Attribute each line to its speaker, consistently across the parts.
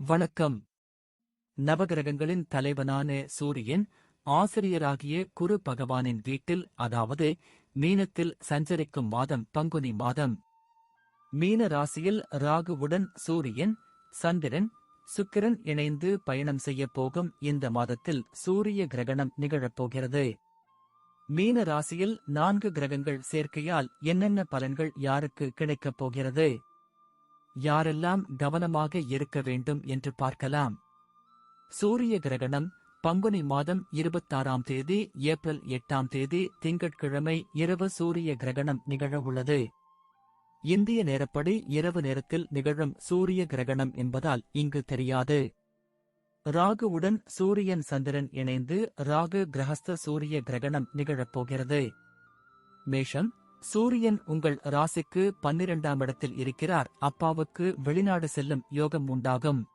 Speaker 1: வணக்கம். நவகிரகங்களின் தலைவனான சூரியன் ஆசிரியராகிய குரு பகவானின் வீட்டில் அதாவது மீனத்தில் சஞ்சரிக்கும் மாதம் பங்குனி மாதம். மீன ராசியில் ராகுவுடன் சூரியன் சந்திரன் சுக்கிரன் இணைந்து பயணம் செய்யப் போகும் இந்த மாதத்தில் சூரிய கிரகணம் நிகழப்போகிறது மீன ராசியில் நான்கு கிரகங்கள் சேர்க்கையால் என்னென்ன பலன்கள் யாருக்கு கிடைக்கப் போகிறது? யாரெல்லாம் கவனமாக இருக்க வேண்டும் என்று பார்க்கலாம். சூரிய கிரகணம் பங்குனி மாதம் இருபத்தாறாம் தேதி ஏப்ரல் எட்டாம் தேதி திங்கட்கிழமை இரவு சூரிய கிரகணம் நிகழவுள்ளது இந்திய நேரப்படி இரவு நேரத்தில் நிகழும் சூரிய கிரகணம் என்பதால் இங்கு தெரியாது. ராகுவுடன் சூரியன் சந்திரன் இணைந்து ராகு கிரகஸ்த சூரிய கிரகணம் நிகழப்போகிறது மேஷம் சூரியன் உங்கள் ராசிக்கு பன்னிரெண்டாம் இடத்தில் இருக்கிறார். அப்பாவுக்கு வெளிநாடு செல்லும் யோகம் உண்டாகும்.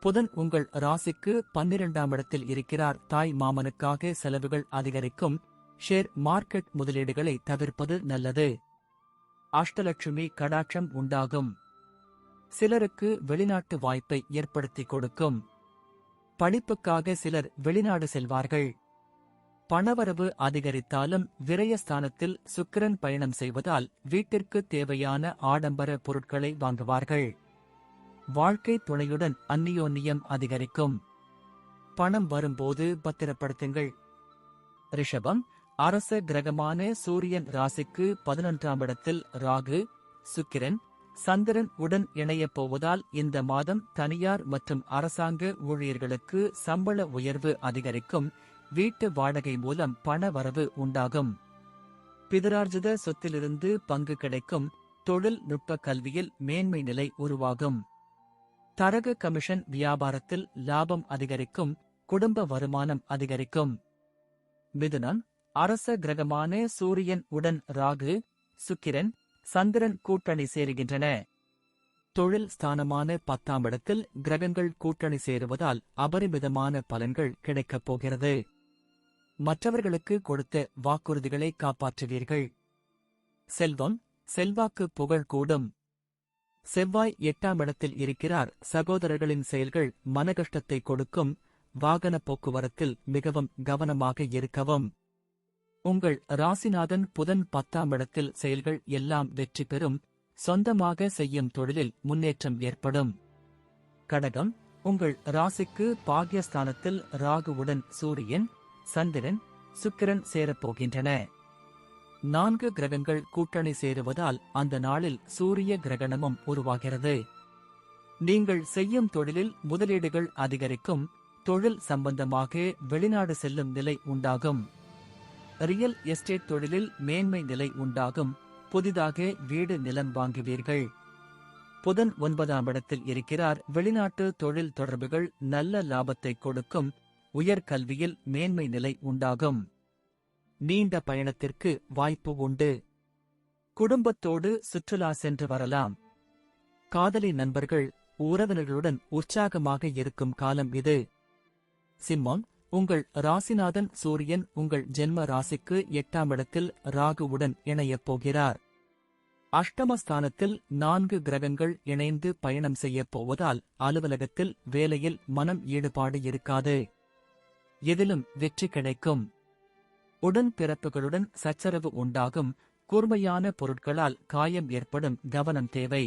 Speaker 1: புதன் உங்கள் ராசிக்கு பன்னிரெண்டாம் இடத்தில் இருக்கிறார். தாய் மாமனுக்காக செலவுகள் அதிகரிக்கும். ஷேர் மார்க்கெட் முதலீடுகளை தவிர்ப்பது நல்லது. அஷ்டலட்சுமி கடாட்சம் உண்டாகும். சிலருக்கு வெளிநாட்டு வாய்ப்பை ஏற்படுத்திக் கொடுக்கும். படிப்புக்காக சிலர் வெளிநாடு செல்வார்கள். பணவரவு அதிகரித்தாலும் விரயஸ்தானத்தில் சுக்கிரன் பயணம் செய்வதால் வீட்டிற்கு தேவையான ஆடம்பர பொருட்களை வாங்குவார்கள். வாழ்க்கை துணையுடன் அந்நியோன்னியம் அதிகரிக்கும். பணம் வரும்போது பத்திரப்படுத்துங்கள். ரிஷபம் அரச கிரகமான சூரியன் ராசிக்கு பதினொன்றாம் இடத்தில் ராகு சுக்கிரன் சந்திரன் உடன் இணையப் போவதால் இந்த மாதம் தனியார் மற்றும் அரசாங்க ஊழியர்களுக்கு சம்பள உயர்வு அதிகரிக்கும். வீட்டு வாடகை மூலம் பண வரவு உண்டாகும். பிதரார்ஜித சொத்திலிருந்து பங்கு கிடைக்கும் தொழில்நுட்ப கல்வியில் மேன்மை நிலை உருவாகும். தரகு கமிஷன் வியாபாரத்தில் லாபம் அதிகரிக்கும் குடும்ப வருமானம் அதிகரிக்கும். மிதுனம் அரச கிரகமான சூரியன் உடன் ராகு சுக்கிரன் சந்திரன் கூட்டணி சேருகின்றன. தொழில் ஸ்தானமான பத்தாம் இடத்தில் கிரகங்கள் கூட்டணி சேருவதால் அபரிமிதமான பலன்கள் கிடைக்கப் போகிறது. மற்றவர்களுக்கு கொடுத்த வாக்குறுதிகளை காப்பாற்றுவீர்கள். செல்வம் செல்வாக்கு புகழ் கூடும் செவ்வாய் எட்டாம் இடத்தில் இருக்கிறார். சகோதரர்களின் செயல்கள் மனகஷ்டத்தை கொடுக்கும். வாகன போக்குவரத்தில் மிகவும் கவனமாக இருக்கவும். உங்கள் ராசிநாதன் புதன் பத்தாம் இடத்தில் செயல்கள் எல்லாம் வெற்றி பெறும். சொந்தமாக செய்யும் தொழிலில் முன்னேற்றம் ஏற்படும். கடகம் உங்கள் ராசிக்கு பாக்யஸ்தானத்தில் ராகுவுடன் சூரியன் சந்திரன் சுக்கிரன் சேரப்போகின்றன நான்கு கிரகங்கள் கூட்டணி சேருவதால் அந்த நாளில் சூரிய கிரகணமும் உருவாகிறது. நீங்கள் செய்யும் தொழிலில் முதலீடுகள் அதிகரிக்கும் தொழில் சம்பந்தமாக வெளிநாடு செல்லும் நிலை உண்டாகும். ரியல் எஸ்டேட் தொழிலில் மேன்மை நிலை உண்டாகும் புதிதாக வீடு நிலம் வாங்குவீர்கள். புதன் ஒன்பதாம் இடத்தில் இருக்கிறார் வெளிநாட்டு தொழில் தொடர்புகள் நல்ல லாபத்தை கொடுக்கும் உயர்கல்வியில் மேன்மை நிலை உண்டாகும். நீண்ட பயணத்திற்கு வாய்ப்பு உண்டு. குடும்பத்தோடு சுற்றுலா சென்று வரலாம். காதலி நண்பர்கள் உறவினர்களுடன் உற்சாகமாக இருக்கும் காலம் இது. சிம்மம் உங்கள் ராசிநாதன் சூரியன் உங்கள் ஜென்ம ராசிக்கு எட்டாம் இடத்தில் ராகுவுடன் இணையப் போகிறார். அஷ்டமஸ்தானத்தில் நான்கு கிரகங்கள் இணைந்து பயணம் செய்யப் போவதால் அலுவலகத்தில் வேலையில் மனம் ஈடுபாடு இருக்காது. எதிலும் வெற்றி கிடைக்கும். உடன் பிறப்புகளுடன் சச்சரவு உண்டாகும். கூர்மையான பொருட்களால் காயம் ஏற்படும் கவனம் தேவை.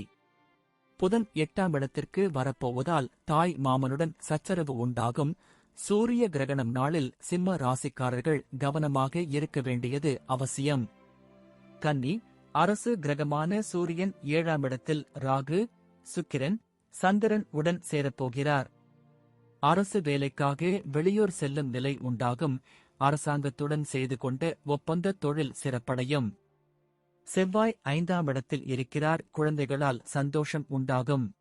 Speaker 1: புதன் எட்டாம் இடத்திற்கு வரப்போவதால் தாய் மாமனுடன் சச்சரவு உண்டாகும். சூரிய கிரகணம் நாளில் சிம்ம ராசிக்காரர்கள் கவனமாக இருக்க வேண்டியது அவசியம். கன்னி அரசு கிரகமான சூரியன் ஏழாம் இடத்தில் ராகு சுக்கிரன் சந்திரன் உடன் சேரப்போகிறார். அரசு வேலைக்காக வெளியூர் செல்லும் நிலை உண்டாகும். அரசாங்கத்துடன் செய்து கொண்ட ஒப்பந்த தொழில் சிறப்படையும். செவ்வாய் ஐந்தாம் இடத்தில் இருக்கிறார். குழந்தைகளால் சந்தோஷம் உண்டாகும்.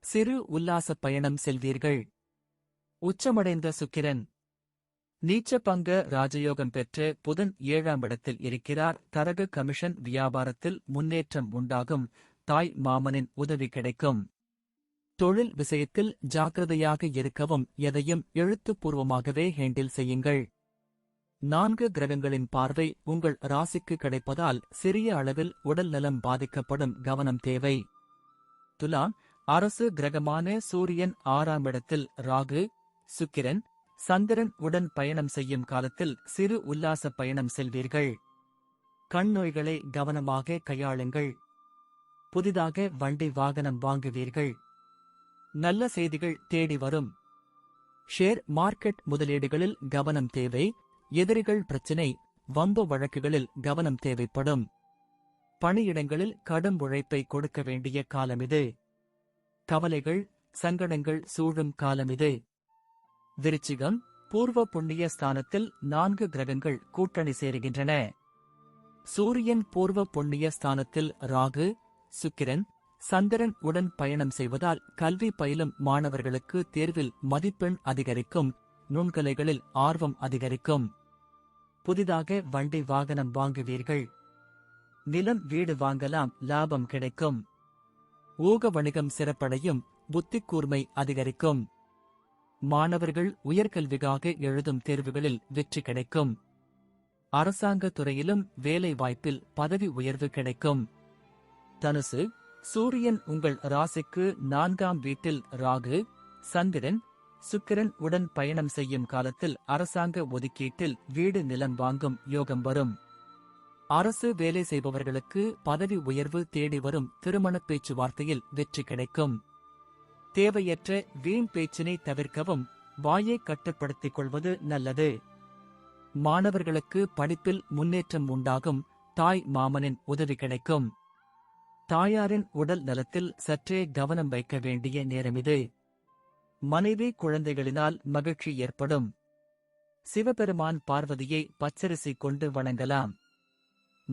Speaker 1: சிறு உல்லாச பயணம் செல்வீர்கள். உச்சமடைந்த சுக்கிரன். நீச்ச பங்க ராஜயோகம் பெற்ற புதன் ஏழாம் இடத்தில் இருக்கிறார். தரகு கமிஷன் வியாபாரத்தில் முன்னேற்றம் உண்டாகும். தாய் மாமனின் உதவி கிடைக்கும். தொழில் விஷயத்தில் ஜாக்கிரதையாக இருக்கவும் எதையும் எழுத்துப்பூர்வமாகவே ஹேண்டில் செய்யுங்கள். நான்கு கிரகங்களின் பார்வை உங்கள் ராசிக்கு கிடைப்பதால் சிறிய அளவில் உடல் நலம் பாதிக்கப்படும் கவனம் தேவை. துலாம் அரசு கிரகமான சூரியன் ஆறாம் இடத்தில் ராகு சுக்கிரன் சந்திரன் உடன் பயணம் செய்யும் காலத்தில் சிறு உல்லாச பயணம் செல்வீர்கள். கண் நோய்களை கவனமாக கையாளுங்கள். புதிதாக வண்டி வாகனம் வாங்குவீர்கள். நல்ல செய்திகள் தேடி வரும். ஷேர் மார்க்கெட் முதலீடுகளில் கவனம் தேவை. எதிரிகள் பிரச்சினை வம்பு வழக்குகளில் கவனம் தேவைப்படும். பணியிடங்களில் கடும் உழைப்பை கொடுக்க வேண்டிய காலம் இது. கவலைகள் சங்கடங்கள் சூழும் காலம் இது. விருச்சிகம் பூர்வ புண்ணிய ஸ்தானத்தில் நான்கு கிரகங்கள் கூட்டணி சேருகின்றன. சூரியன் பூர்வ புண்ணிய ஸ்தானத்தில் ராகு சுக்கிரன் சந்திரன் உடன் பயணம் செய்வதால் கல்வி பயிலும் மாணவர்களுக்கு தேர்வில் மதிப்பெண் அதிகரிக்கும் நுண்கலைகளில் ஆர்வம் அதிகரிக்கும். புதிதாக வண்டி வாகனம் வாங்குவீர்கள். நிலம் வீடு வாங்கலாம் லாபம் கிடைக்கும். ஊக வணிகம் சிறப்படையும் புத்தி கூர்மை அதிகரிக்கும். மாணவர்கள் உயர்கல்விக்காக எழுதும் தேர்வுகளில் வெற்றி கிடைக்கும். அரசாங்க துறையிலும் வேலை வாய்ப்பில் பதவி உயர்வு கிடைக்கும். தனுசு சூரியன் உங்கள் ராசிக்கு நான்காம் வீட்டில் ராகு சந்திரன் சுக்கிரன் உடன் பயணம் செய்யும் காலத்தில் அரசாங்க ஒதுக்கீட்டில் வீடு நிலம் வாங்கும் யோகம் வரும். அரசு வேலை செய்பவர்களுக்கு பதவி உயர்வு தேடி வரும் திருமண பேச்சுவார்த்தையில் வெற்றி கிடைக்கும். தேவையற்ற வீண் பேச்சினை தவிர்க்கவும் வாயை கட்டுப்படுத்திக் கொள்வது நல்லது. மாணவர்களுக்கு படிப்பில் முன்னேற்றம் உண்டாகும் தாய் மாமனின் உதவி கிடைக்கும். தாயாரின் உடல் நலத்தில் சற்றே கவனம் வைக்க வேண்டிய நேரம் இது. மனைவி குழந்தைகளினால் மகிழ்ச்சி ஏற்படும். சிவபெருமான் பார்வதியை பச்சரிசி கொண்டு வணங்கலாம்.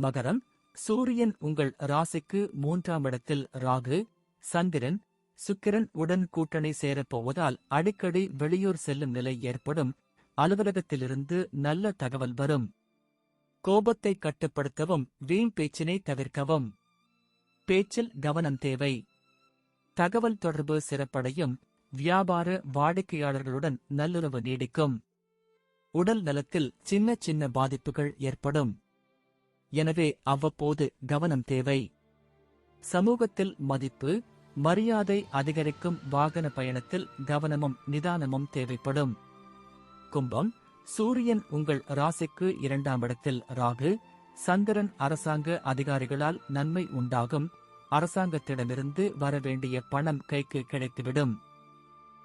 Speaker 1: மகரம் சூரியன் உங்கள் ராசிக்கு மூன்றாம் இடத்தில் ராகு சந்திரன் சுக்கிரன் உடன் கூட்டணி சேரப்போவதால் அடிக்கடி வெளியூர் செல்லும் நிலை ஏற்படும். அலுவலகத்திலிருந்து நல்ல தகவல் வரும். கோபத்தை கட்டுப்படுத்தவும் வீண் பேச்சினை தவிர்க்கவும். பேச்சில் கவனம் தேவை. தகவல் தொடர்பு சிறப்படையும் வியாபார வாடிக்கையாளர்களுடன் நல்லுறவு நீடிக்கும். உடல் நலத்தில் சின்ன சின்ன பாதிப்புகள் ஏற்படும். எனவே அவ்வப்போது கவனம் தேவை. சமூகத்தில் மதிப்பு மரியாதை அதிகரிக்கும் வாகன பயணத்தில் கவனமும் நிதானமும் தேவைப்படும். கும்பம் சூரியன் உங்கள் ராசிக்கு இரண்டாம் இடத்தில் ராகு சந்திரன் அரசாங்க அதிகாரிகளால் நன்மை உண்டாகும். அரசாங்கத்திடமிருந்து வரவேண்டிய பணம் கைக்கு கிடைத்துவிடும்.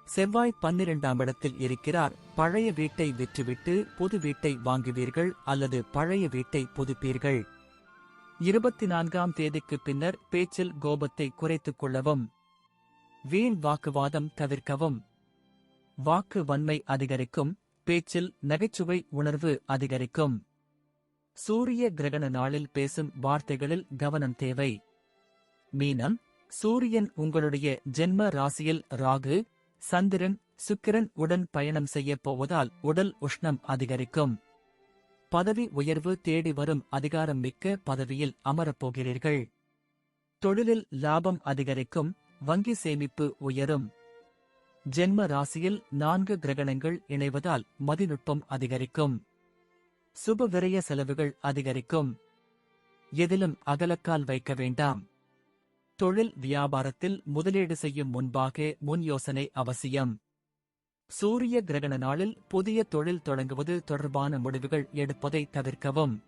Speaker 1: செவ்வாய் பன்னிரெண்டாம் இடத்தில் இருக்கிறார். பழைய வீட்டை விற்றுவிட்டு புது வீட்டை வாங்குவீர்கள் அல்லது பழைய வீட்டை புதுப்பீர்கள். இருபத்தி நான்காம் தேதிக்கு பின்னர் பேச்சில் கோபத்தை குறைத்துக் கொள்ளவும். வீண் வாக்குவாதம் தவிர்க்கவும். வாக்கு வன்மை அதிகரிக்கும். பேச்சில் நகைச்சுவை உணர்வு அதிகரிக்கும். சூரிய கிரகண நாளில் பேசும் வார்த்தைகளில் கவனம் தேவை. மீனம் சூரியன் உங்களுடைய ஜென்ம ராசியில் ராகு சந்திரன் சுக்கிரன் உடன் பயணம் செய்யப் போவதால் உடல் உஷ்ணம் அதிகரிக்கும். பதவி உயர்வு தேடி வரும் அதிகாரம் மிக்க பதவியில் அமரப்போகிறீர்கள் தொழிலில் லாபம் அதிகரிக்கும் வங்கி சேமிப்பு உயரும். ஜென்ம ராசியில் நான்கு கிரகணங்கள் இணைவதால் மதிநுட்பம் அதிகரிக்கும். சுப விரய செலவுகள் அதிகரிக்கும். எதிலும் அகலக்கால் வைக்க வேண்டாம். தொழில் வியாபாரத்தில் முதலீடு செய்யும் முன்பாக முன் யோசனை அவசியம். சூரிய கிரகண நாளில் புதிய தொழில் தொடங்குவது தொடர்பான முடிவுகள் எடுப்பதை தவிர்க்கவும்.